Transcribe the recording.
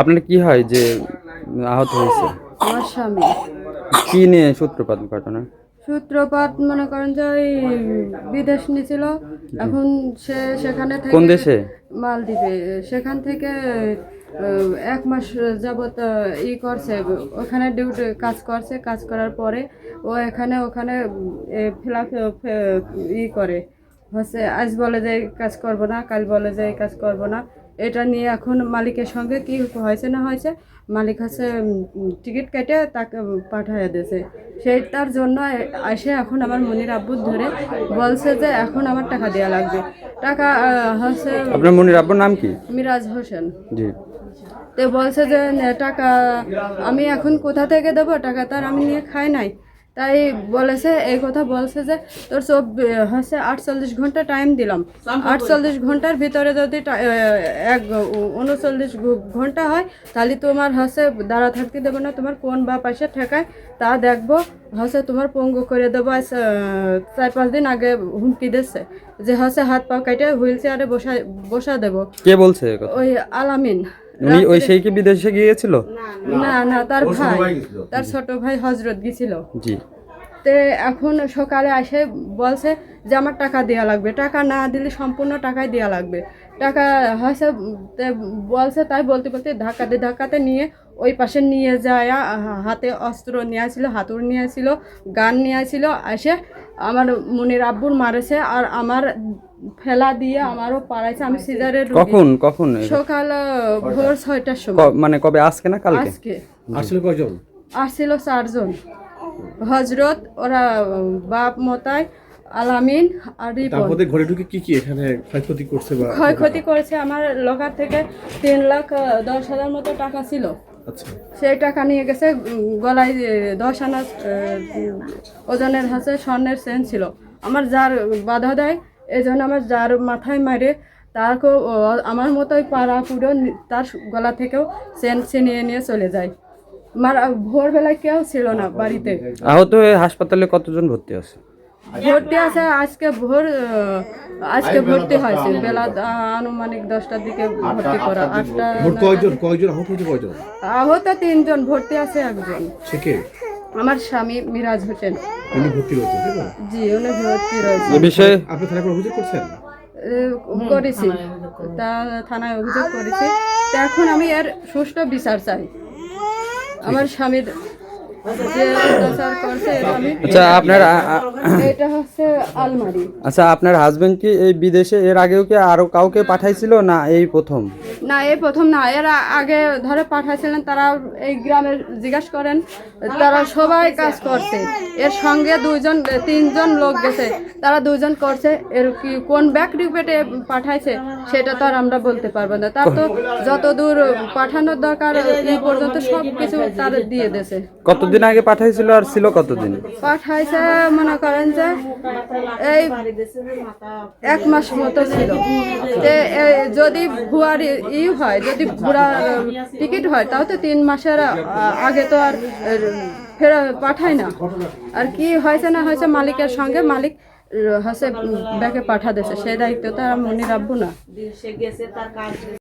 আপনার কি হয় যে আহত হয়েছে? আমার স্বামী। কি নিয়ে সূত্রপাত ঘটনা? সূত্রপাত মনে করেন যে ওই বিদেশ নিয়েছিল এখন সে সেখানে থেকে কোন দেশে? মালদ্বীপে। সেখান থেকে এক মাস যাবত ই করছে ওখানে ডিউটি কাজ করছে। কাজ করার পরে ও এখানে ওখানে ফিলাপ ই করে। হচ্ছে আজ বলে যে কাজ করব না কাল বলে যে এই কাজ করব না। এটা নিয়ে এখন মালিকের সঙ্গে কি হয়েছে না হয়েছে মালিক হচ্ছে টিকিট কেটে তাকে পাঠাইয়া দিয়েছে। সেই তার জন্য এসে এখন আমার মনির আব্বুর ধরে বলছে যে এখন আমার টাকা দেওয়া লাগবে। টাকা হচ্ছে আপনার মনির আব্বুর নাম কি? মিরাজ হোসেন। জি। তো বলছে যে টাকা আমি এখন কোথা থেকে দেবো? টাকা তার আমি নিয়ে খাই নাই। তাই বলেছে এই কথা বলছে যে তোর সব হচ্ছে আটচল্লিশ ঘণ্টা টাইম দিলাম। আটচল্লিশ ঘণ্টার ভিতরে যদি টা- এক উনচল্লিশ ঘণ্টা হয় তাহলে তোমার হচ্ছে দাঁড়া থাকতে দেবো না তোমার কোন বা পাশে ঠেকায় তা দেখব হচ্ছে তোমার পঙ্গু করে দেবো চার পাঁচ দিন আগে হুমকি দিচ্ছে যে হচ্ছে হাত পা কেটে হুইল চেয়ারে বসা বসা দেবো। কে বলছে ওই আলামিন। উনি ওই সেই কি বিদেশে গিয়েছিল? না না তার ভাই তার ছোট ভাই হজরত গেছিল জি। তে এখন সকালে আসে বলছে যে আমার টাকা দেওয়া লাগবে। টাকা না দিলে সম্পূর্ণ টাকাই দেওয়া লাগবে। টাকা হয়েছে বলছে তাই বলতে বলতে ধাক্কাতে ধাক্কাতে নিয়ে ওই পাশে নিয়ে যায় হাতে অস্ত্র নিয়েছিল হাতুড় নিয়েছিল গান নিয়েছিল এসে আমার মনির আব্বুর মারেছে আর আমার ফেলা দিয়ে আমারও পাড়াইছে আমি সিজারের কখন কখন সকাল ভোর ছয়টার সময়। মানে কবে? আজকে না কালকে? আজকে। আসলে কয়জন? আসছিল চারজন। হজরত ওরা বাপ মতাই আলামিন আর রিপন। তার মধ্যে ঘরে ঢুকে কি কি এখানে ক্ষয়ক্ষতি করছে বা ক্ষয়ক্ষতি করেছে আমার লোকার থেকে তিন লাখ দশ হাজার মতো টাকা ছিল। আচ্ছা। সেই টাকা নিয়ে গেছে গলায় দশ আনা ওজনের হাতে স্বর্ণের চেন ছিল। আমার যার বাধা দেয় এই জন্য আমার যার মাথায় মারে তারকেও আমার মতোই পাড়া পুরো তার গলা থেকেও চেন ছিনিয়ে নিয়ে চলে যায়। মার ভোরবেলায় কেউ ছিল না বাড়িতে। আহত হাসপাতালে কতজন ভর্তি আছে ভর্তি আছে আজকে ভোর আজকে ভর্তি হয়েছে। বেলা আনুমানিক দশটার দিকে ভর্তি করা আটটা কয়জন? কয়জন? আহত হয়েছে কয়জন? আহত তিনজন ভর্তি আছে একজন। সে আমার স্বামী মিরাজ হোসেন। উনি ভর্তি তাই তো? জি উনি ভর্তি রয়েছে এ বিষয়ে আপনি থানায় কোনো অভিযোগ করছেন? এ, করেছি। তা থানায় অভিযোগ করেছি। তা এখন আমি এর সুষ্ঠু বিচার চাই। আমার স্বামীর আচ্ছা আপনার আ- আ- এটা হচ্ছে আলমারি। আচ্ছা আপনার হাজবেন্ড কি এই বিদেশে? এর আগেও কি আরও কাউকে পাঠাইছিল না। এই প্রথম? না এই প্রথম না এরা আগে ধরে পাঠাইছিলেন তারা এই গ্রামের জিজ্ঞাসা করেন তারা সবাই কাজ করছে। এর সঙ্গে দুইজন তিনজন লোক গেছে তারা দুইজন করছে এর কি কোন ব্যাক পেটে পাঠাইছে সেটা তো আর আমরা বলতে পারব না। তার তো যত দূর পাঠানোর দরকার এই পর্যন্ত সব কিছু তার দিয়ে দেছে কতদিন আগে পাঠাইছিল আর ছিল কতদিন? পাঠাইছে, মনে করেন যে এই এক মাস মতো ছিল। যদি ভুয়ার ই- হয়, যদি ভুয়া টিকিট হয়, তাও তো তিন মাসের আগে তো আর ফেরা, পাঠায় না। আর কি হয়েছে না হয়েছে মালিকের সঙ্গে, মালিক হচ্ছে ব্যাকে পাঠা দিয়েছে। সেই দায়িত্ব তো আর মনে রাখব না।